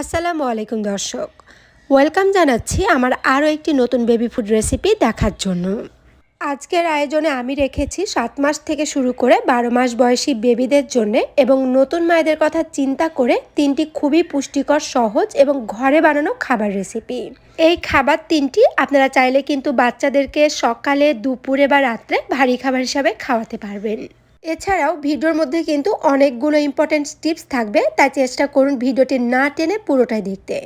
আসসালামু আলাইকুম দর্শক। ওয়েলকাম জানাচ্ছি আমার আরও একটি নতুন বেবি ফুড রেসিপি দেখার জন্য। আজকের আয়োজনে আমি রেখেছি সাত মাস থেকে শুরু করে বারো মাস বয়সী বেবিদের জন্য এবং নতুন মায়েদের কথা চিন্তা করে তিনটি খুবই পুষ্টিকর, সহজ এবং ঘরে বানানো খাবার রেসিপি। এই খাবার তিনটি আপনারা চাইলে কিন্তু বাচ্চাদেরকে সকালে, দুপুরে বা রাত্রে ভারী খাবার হিসাবে খাওয়াতে পারবেন। এছাড়াও ভিডিওর মধ্যে কিন্তু অনেকগুলো ইম্পর্টেন্ট টিপস থাকবে, তাই চেষ্টা করুন ভিডিওটি না টেনে পুরোটাই দেখতে।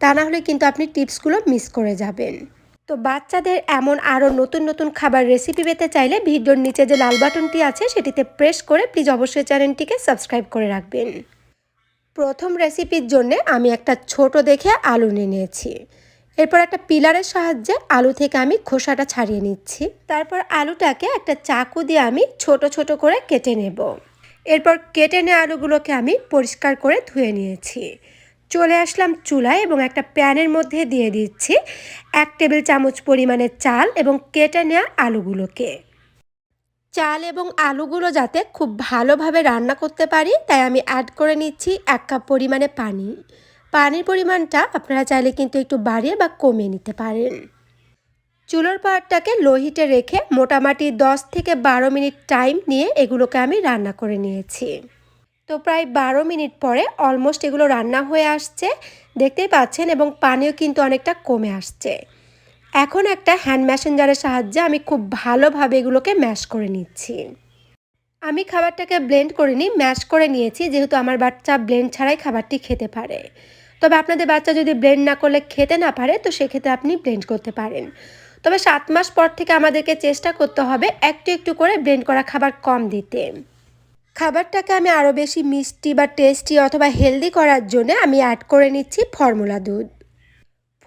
তা না হলে কিন্তু আপনি টিপসগুলো মিস করে যাবেন। তো বাচ্চাদের এমন আরও নতুন নতুন খাবার রেসিপি পেতে চাইলে ভিডিওর নিচে যে লাল বাটনটি আছে, সেটিতে প্রেস করে প্লিজ অবশ্যই চ্যানেলটিকে সাবস্ক্রাইব করে রাখবেন। প্রথম রেসিপির জন্যে আমি একটা ছোট দেখে আলু নিয়ে নিয়েছি। এরপর একটা পিলারের সাহায্যে আলু থেকে আমি খোসাটা ছাড়িয়ে নিচ্ছি। তারপর আলুটাকে একটা চাকু দিয়ে আমি ছোট ছোট করে কেটে নেব। এরপর কেটে নেওয়া আলুগুলোকে আমি পরিষ্কার করে ধুয়ে নিয়েছি। চলে আসলাম চুলায় এবং একটা প্যানের মধ্যে দিয়ে দিচ্ছি এক টেবিল চামচ পরিমাণে চাল এবং কেটে নেওয়া আলুগুলোকে। চাল এবং আলুগুলো যাতে খুব ভালোভাবে রান্না করতে পারি, তাই আমি অ্যাড করে নিচ্ছি এক কাপ পরিমাণে পানি। পানির পরিমাণটা আপনারা চাইলে কিন্তু একটু বাড়িয়ে বা কমিয়ে নিতে পারেন। চুলোর পাহাড়টাকে লো হিটে রেখে মোটামুটি দশ থেকে বারো মিনিট টাইম নিয়ে এগুলোকে আমি রান্না করে নিয়েছি। তো প্রায় বারো মিনিট পরে অলমোস্ট এগুলো রান্না হয়ে আসছে দেখতেই পাচ্ছেন এবং পানিও কিন্তু অনেকটা কমে আসছে। এখন একটা হ্যান্ড ম্যাসেঞ্জারের সাহায্যে আমি খুব ভালোভাবে এগুলোকে ম্যাশ করে নিচ্ছি। আমি খাবারটাকে ব্লেন্ড করে নিই ম্যাশ করে নিয়েছি যেহেতু আমার বাচ্চা ব্লেন্ড ছাড়াই খাবারটি খেতে পারে। তবে আপনাদের বাচ্চা যদি ব্লেন্ড না করলে খেতে না পারে, তো সেক্ষেত্রে আপনি ব্লেন্ড করতে পারেন। তবে সাত মাস পর থেকে আমাদেরকে চেষ্টা করতে হবে একটু একটু করে ব্লেন্ড করা খাবার কম দিতে। খাবারটাকে আমি আরও বেশি মিষ্টি বা টেস্টি অথবা হেলদি করার জন্য আমি অ্যাড করে নিচ্ছি ফর্মুলা দুধ।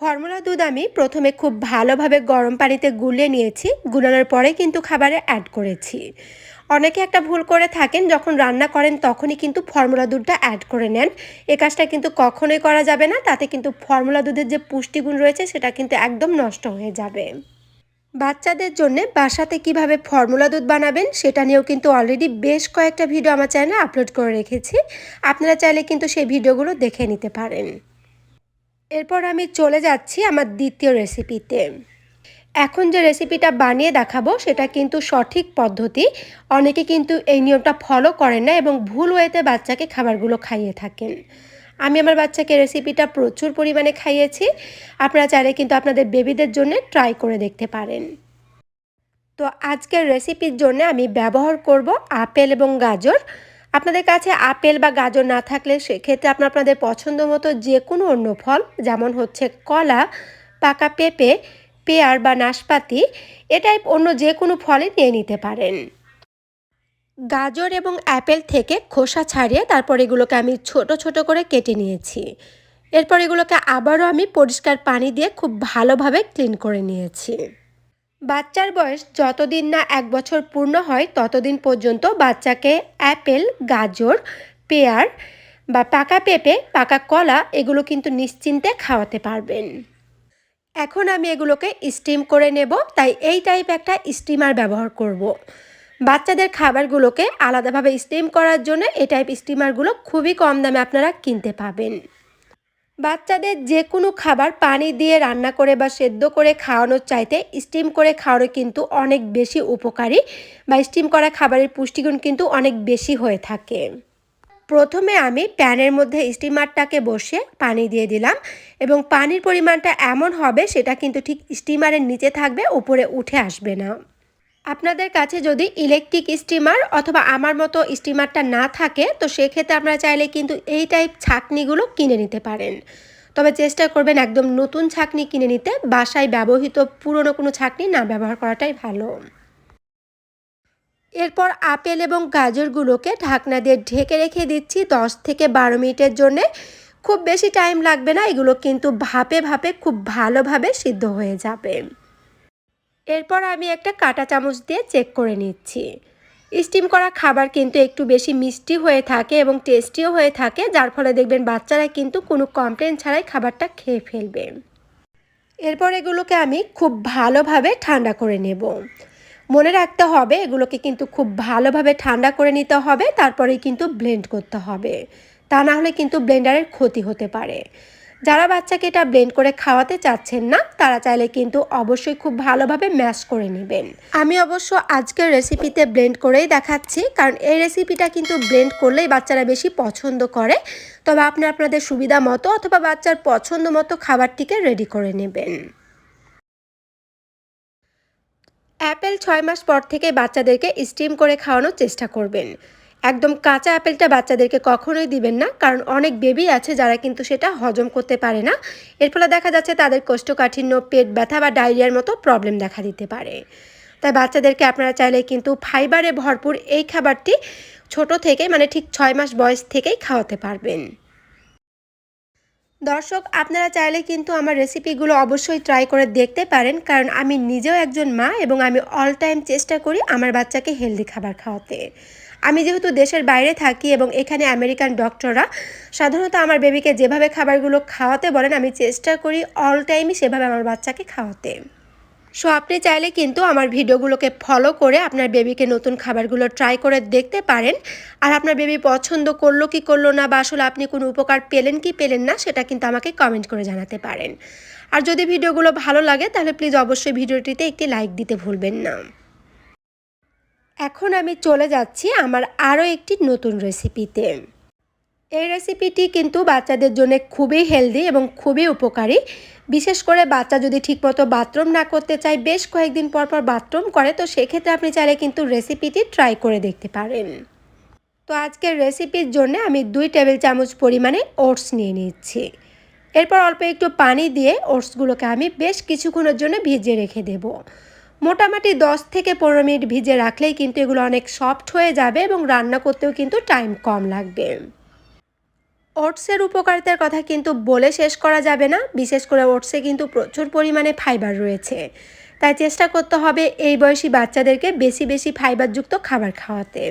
ফর্মুলা দুধ আমি প্রথমে খুব ভালোভাবে গরম পানিতে গুলে নিয়েছি, গুলানোর পরে কিন্তু খাবারে অ্যাড করেছি। অনেকে একটা ভুল করে থাকেন, যখন রান্না করেন তখনই কিন্তু ফর্মুলা দুধটা অ্যাড করে নেন। এ কাজটা কিন্তু কখনোই করা যাবে না, তাতে কিন্তু ফর্মুলা দুধের যে পুষ্টিগুণ রয়েছে সেটা কিন্তু একদম নষ্ট হয়ে যাবে। বাচ্চাদের জন্য বাসাতে কীভাবে ফর্মুলা দুধ বানাবেন সেটা নিয়েও কিন্তু অলরেডি বেশ কয়েকটা ভিডিও আমার চ্যানেলে আপলোড করে রেখেছি। আপনারা চাইলে কিন্তু সেই ভিডিওগুলো দেখে নিতে পারেন। এরপর আমি চলে যাচ্ছি আমার দ্বিতীয় রেসিপিতে এখন যে রেসিপিটা বানিয়ে দেখাবো, সেটা কিন্তু সঠিক পদ্ধতি। অনেকে কিন্তু এই নিয়মটা ফলো করেন না এবং ভুল ওয়েতে বাচ্চাকে খাবারগুলো খাইয়ে থাকেন। আমি আমার বাচ্চাকে রেসিপিটা প্রচুর পরিমাণে খাইয়েছি। আপনারা চাইলে কিন্তু আপনাদের বেবিদের জন্য ট্রাই করে দেখতে পারেন। তো আজকের রেসিপির জন্য আমি ব্যবহার করব আপেল এবং গাজর। আপনাদের কাছে আপেল বা গাজর না থাকলে সেক্ষেত্রে আপনার, আপনাদের পছন্দ মতো যে কোনো অন্য ফল, যেমন হচ্ছে কলা, পাকা পেঁপে পেয়ার বা নাশপাতি, এ টাইপ অন্য যে কোনো ফলে নিয়ে নিতে পারেন। গাজর এবং অ্যাপেল থেকে খোসা ছাড়িয়ে তারপর এগুলোকে আমি ছোট ছোট করে কেটে নিয়েছি। এরপর এগুলোকে আবারও আমি পরিষ্কার পানি দিয়ে খুব ভালোভাবে ক্লিন করে নিয়েছি। বাচ্চার বয়স যতদিন না এক বছর পূর্ণ হয়, ততদিন পর্যন্ত বাচ্চাকে অ্যাপেল, গাজর, পেয়ার বা পাকা পেঁপে, পাকা কলা এগুলো কিন্তু নিশ্চিন্তে খাওয়াতে পারবেন। এখন আমি এগুলোকে স্টিম করে নেব, তাই এই টাইপ একটা স্টিমার ব্যবহার করব। বাচ্চাদের খাবারগুলোকে আলাদাভাবে স্টিম করার জন্য এই টাইপ স্টিমারগুলো খুবই কম দামে আপনারা কিনতে পাবেন বাচ্চাদের যে কোনো খাবার পানি দিয়ে রান্না করে বা সেদ্ধ করে খাওয়ানোর চাইতে স্টিম করে খাওয়ানো কিন্তু অনেক বেশি উপকারী, বা স্টিম করা খাবারের পুষ্টিগুণ কিন্তু অনেক বেশি হয়ে থাকে প্রথমে আমি প্যানের মধ্যে স্টিমারটাকে বসে পানি দিয়ে দিলাম এবং পানির পরিমাণটা এমন হবে সেটা কিন্তু ঠিক স্টিমারের নিচে থাকবে, উপরে উঠে আসবে না। আপনাদের কাছে যদি ইলেকট্রিক স্টিমার অথবা আমার মতো স্টিমারটা না থাকে, তো সেক্ষেত্রে আপনারা চাইলে কিন্তু এই টাইপ ছাকনিগুলো কিনে নিতে পারেন। তবে চেষ্টা করবেন একদম নতুন ছাকনি কিনে নিতে, বাসায় ব্যবহৃত পুরনো কোনো ছাকনি না ব্যবহার করাটাই ভালো। এরপর আপেল এবং গাজরগুলোকে ঢাকনা দিয়ে ঢেকে রেখে দিচ্ছি দশ থেকে বারো মিনিটের জন্যে। খুব বেশি টাইম লাগবে না, এগুলো কিন্তু ভাপে ভাপে খুব ভালোভাবে সিদ্ধ হয়ে যাবে। এরপর আমি একটা কাটা চামচ দিয়ে চেক করে নিচ্ছি। স্টিম করা খাবার কিন্তু একটু বেশি মিষ্টি হয়ে থাকে এবং টেস্টিও হয়ে থাকে, যার ফলে দেখবেন বাচ্চারা কিন্তু কোনো কমপ্লেন ছাড়াই খাবারটা খেয়ে ফেলবে। এরপর এগুলোকে আমি খুব ভালোভাবে ঠান্ডা করে নেব। মনে রাখতে হবে, এগুলোকে কিন্তু খুব ভালোভাবে ঠান্ডা করে নিতে হবে, তারপরেই কিন্তু ব্লেন্ড করতে হবে। তা না হলে কিন্তু ব্লেন্ডারের ক্ষতি হতে পারে। যারা বাচ্চাকে এটা ব্লেন্ড করে খাওয়াতে চাচ্ছেন না, তারা চাইলে কিন্তু অবশ্যই খুব ভালোভাবে ম্যাশ করে নেবেন। আমি অবশ্য আজকের রেসিপিতে ব্লেন্ড করেই দেখাচ্ছি, কারণ এই রেসিপিটা কিন্তু ব্লেন্ড করলেই বাচ্চারা বেশি পছন্দ করে। তবে আপনি আপনাদের সুবিধা মতো অথবা বাচ্চার পছন্দ মতো খাবারটিকে রেডি করে নেবেন। অ্যাপেল ছয় মাস পর থেকে বাচ্চাদেরকে স্টিম করে খাওয়ানোর চেষ্টা করবেন। একদম কাঁচা অ্যাপেলটা বাচ্চাদেরকে কখনোই দিবেন না, কারণ অনেক বেবি আছে যারা কিন্তু সেটা হজম করতে পারে না। এর ফলে দেখা যাচ্ছে তাদের কোষ্ঠকাঠিন্য, পেট ব্যথা বা ডায়রিয়ার মতো প্রবলেম দেখা দিতে পারে। তাই বাচ্চাদেরকে আপনারা চাইলে কিন্তু ফাইবারে ভরপুর এই খাবারটি ছোট থেকে মানে ঠিক ছয় মাস বয়স থেকেই খাওয়াতে পারবেন। দর্শক, আপনারা চাইলে কিন্তু আমার রেসিপিগুলো অবশ্যই ট্রাই করে দেখতে পারেন। কারণ আমি নিজেও একজন মা এবং আমি অল টাইম চেষ্টা করি আমার বাচ্চাকে হেলদি খাবার খাওয়াতে। আমি যেহেতু দেশের বাইরে থাকি এবং এখানে আমেরিকান ডক্টররা সাধারণত আমার বেবিকে যেভাবে খাবারগুলো খাওয়াতে বলেন, আমি চেষ্টা করি অল টাইমই সেভাবে আমার বাচ্চাকে খাওয়াতে। সো আপনি চাইলে কিন্তু আমার ভিডিওগুলোকে ফলো করে আপনার বেবিকে নতুন খাবারগুলো ট্রাই করে দেখতে পারেন। আর আপনার বেবি পছন্দ করল কি করল না বা আসলে আপনি কোনো উপকার পেলেন কি পেলেন না, সেটা কিন্তু আমাকে কমেন্ট করে জানাতে পারেন। আর যদি ভিডিওগুলো ভালো লাগে, তাহলে প্লিজ অবশ্যই ভিডিওটিতে একটি লাইক দিতে ভুলবেন না। এখন আমি চলে যাচ্ছি আমার আরও একটি নতুন রেসিপিতে এই রেসিপিটি কিন্তু বাচ্চাদের জন্য খুবই হেলদি এবং খুবই উপকারী। বিশেষ করে বাচ্চা যদি ঠিকমতো বাথরুম না করতে চায়, বেশ কয়েকদিন পর পর বাথরুম করে, তো সেক্ষেত্রে আপনি চাইলে কিন্তু রেসিপিটি ট্রাই করে দেখতে পারেন। তো আজকের রেসিপির জন্য আমি দুই টেবিল চামচ পরিমাণে ওটস নিয়ে নিচ্ছি। এরপর অল্প একটু পানি দিয়ে ওটসগুলোকে আমি বেশ কিছুক্ষণের জন্য ভিজিয়ে রেখে দেবো। মোটামুটি দশ থেকে পনেরো মিনিট ভিজে রাখলেই কিন্তু এগুলো অনেক সফট হয়ে যাবে এবং রান্না করতেও কিন্তু টাইম কম লাগবে। ওটসের উপকারিতার কথা কিন্তু বলে শেষ করা যাবে না। বিশেষ করে ওটসে কিন্তু প্রচুর পরিমাণে ফাইবার রয়েছে। তাই চেষ্টা করতে হবে এই বয়সী বাচ্চাদেরকে বেশি বেশি ফাইবারযুক্ত খাবার খাওয়াতে।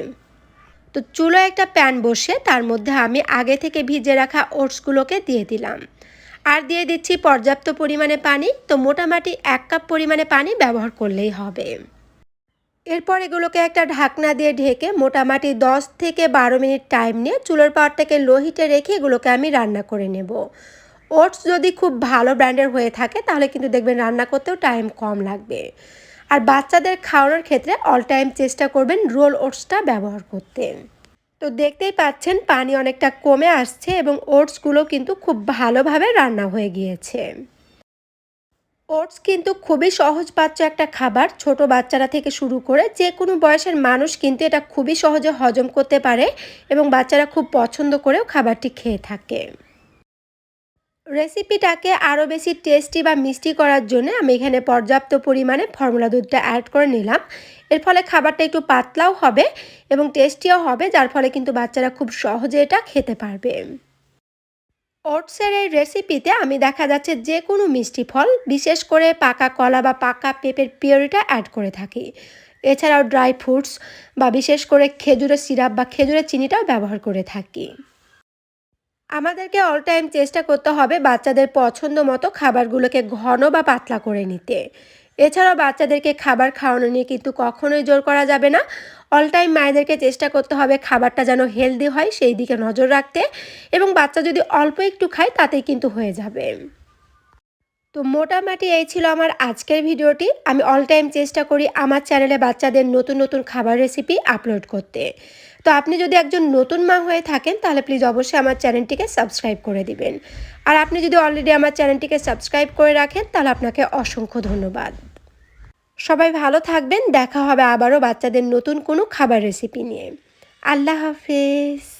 তো চুলো একটা প্যান বসে, তার মধ্যে আমি আগে থেকে ভিজে রাখা ওটসগুলোকে দিয়ে দিলাম। আর দিয়ে দিচ্ছি পর্যাপ্ত পরিমাণে পানি। তো মোটামুটি এক কাপ পরিমাণে পানি ব্যবহার করলেই হবে। এরপর এগুলোকে একটা ঢাকনা দিয়ে ঢেকে মোটামুটি দশ থেকে বারো মিনিট টাইম নিয়ে চুলোর পাওয়ারটাকে লো হিটে রেখে এগুলোকে আমি রান্না করে নেব। ওটস যদি খুব ভালো ব্র্যান্ডের হয়ে থাকে, তাহলে কিন্তু দেখবেন রান্না করতেও টাইম কম লাগবে। আর বাচ্চাদের খাওয়ানোর ক্ষেত্রে অল টাইম চেষ্টা করবেন রোল ওটসটা ব্যবহার করতে। তো দেখতেই পাচ্ছেন পানি অনেকটা কমে আসছে এবং ওটসগুলো কিন্তু খুব ভালোভাবে রান্না হয়ে গিয়েছে। ওটস কিন্তু খুবই সহজ সহজপাচ্য একটা খাবার। ছোট বাচ্চারা থেকে শুরু করে যে কোনো বয়সের মানুষ কিন্তু এটা খুবই সহজে হজম করতে পারে এবং বাচ্চারা খুব পছন্দ করেও খাবারটি খেয়ে থাকে। রেসিপিটাকে আরও বেশি টেস্টি বা মিষ্টি করার জন্য আমি এখানে পর্যাপ্ত পরিমাণে ফর্মুলা দুধটা অ্যাড করে নিলাম। এর ফলে খাবারটা একটু পাতলাও হবে এবং টেস্টিও হবে, যার ফলে কিন্তু বাচ্চারা খুব সহজে এটা খেতে পারবে। ওটসের এই রেসিপিতে আমি দেখা যাচ্ছে যে কোনো মিষ্টি ফল, বিশেষ করে পাকা কলা বা পাকা পেঁপের পিওরিটা অ্যাড করে থাকি। এছাড়াও ড্রাই ফ্রুটস বা বিশেষ করে খেজুরের সিরাপ বা খেজুরের চিনিটাও ব্যবহার করে থাকি। আমাদেরকে অল টাইম চেষ্টা করতে হবে বাচ্চাদের পছন্দ মতো খাবারগুলোকে ঘন বা পাতলা করে নিতে। এছাড়াও বাচ্চাদেরকে খাবার খাওয়ানো নিয়ে কিন্তু কখনোই জোর করা যাবে না। অল টাইম মায়েদেরকে চেষ্টা করতে হবে খাবারটা যেন হেলদি হয়, সেই দিকে নজর রাখতে এবং বাচ্চা যদি অল্প একটু খায়, তাতেই কিন্তু হয়ে যাবে। তো মোটামুটি এই ছিল আমার আজকের ভিডিওটি। আমি অল টাইম চেষ্টা করি আমার চ্যানেলে বাচ্চাদের নতুন নতুন খাবার রেসিপি আপলোড করতে। তো আপনি যদি একজন নতুন মা হয়ে থাকেন, তাহলে প্লিজ অবশ্যই আমার চ্যানেলটিকে সাবস্ক্রাইব করে দিবেন। আর আপনি যদি অলরেডি আমার চ্যানেলটিকে সাবস্ক্রাইব করে রাখেন, তাহলে আপনাকে অসংখ্য ধন্যবাদ। সবাই ভালো থাকবেন, দেখা হবে আবারও বাচ্চাদের নতুন কোনো খাবার রেসিপি নিয়ে। আল্লাহ হাফেজ।